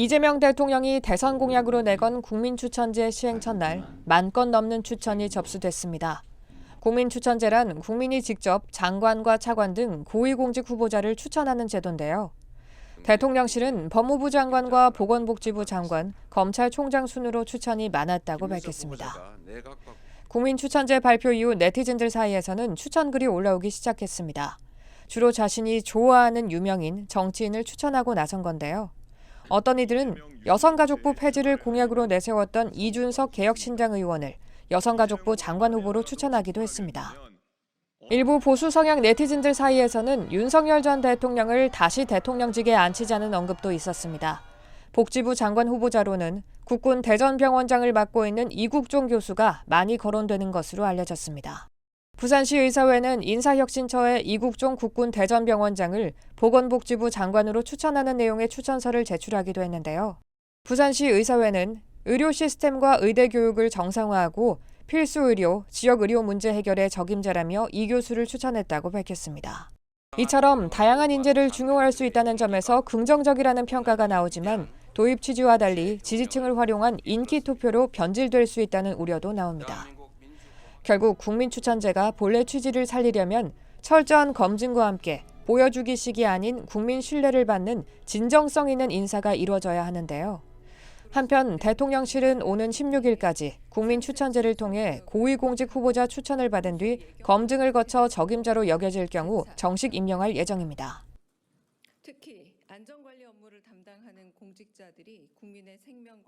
이재명 대통령이 대선 공약으로 내건 국민추천제 시행 첫날 만 건 넘는 추천이 접수됐습니다. 국민추천제란 국민이 직접 장관과 차관 등 고위공직 후보자를 추천하는 제도인데요. 대통령실은 법무부 장관과 보건복지부 장관, 검찰총장 순으로 추천이 많았다고 밝혔습니다. 국민추천제 발표 이후 네티즌들 사이에서는 추천글이 올라오기 시작했습니다. 주로 자신이 좋아하는 유명인, 정치인을 추천하고 나선 건데요. 어떤 이들은 여성가족부 폐지를 공약으로 내세웠던 이준석 개혁신당 의원을 여성가족부 장관 후보로 추천하기도 했습니다. 일부 보수 성향 네티즌들 사이에서는 윤석열 전 대통령을 다시 대통령직에 앉히자는 언급도 있었습니다. 복지부 장관 후보자로는 국군 대전병원장을 맡고 있는 이국종 교수가 많이 거론되는 것으로 알려졌습니다. 부산시 의사회는 인사혁신처에 이국종 국군 대전병원장을 보건복지부 장관으로 추천하는 내용의 추천서를 제출하기도 했는데요. 부산시 의사회는 의료 시스템과 의대 교육을 정상화하고 필수 의료, 지역 의료 문제 해결에 적임자라며 이 교수를 추천했다고 밝혔습니다. 이처럼 다양한 인재를 중용할 수 있다는 점에서 긍정적이라는 평가가 나오지만 도입 취지와 달리 지지층을 활용한 인기 투표로 변질될 수 있다는 우려도 나옵니다. 결국 국민추천제가 본래 취지를 살리려면 철저한 검증과 함께 보여주기식이 아닌 국민 신뢰를 받는 진정성 있는 인사가 이루어져야 하는데요. 한편 대통령실은 오는 16일까지 국민 추천제를 통해 고위공직 후보자 추천을 받은 뒤 검증을 거쳐 적임자로 여겨질 경우 정식 임명할 예정입니다. 특히 안전관리 업무를 담당하는 공직자들이 국민의 생명과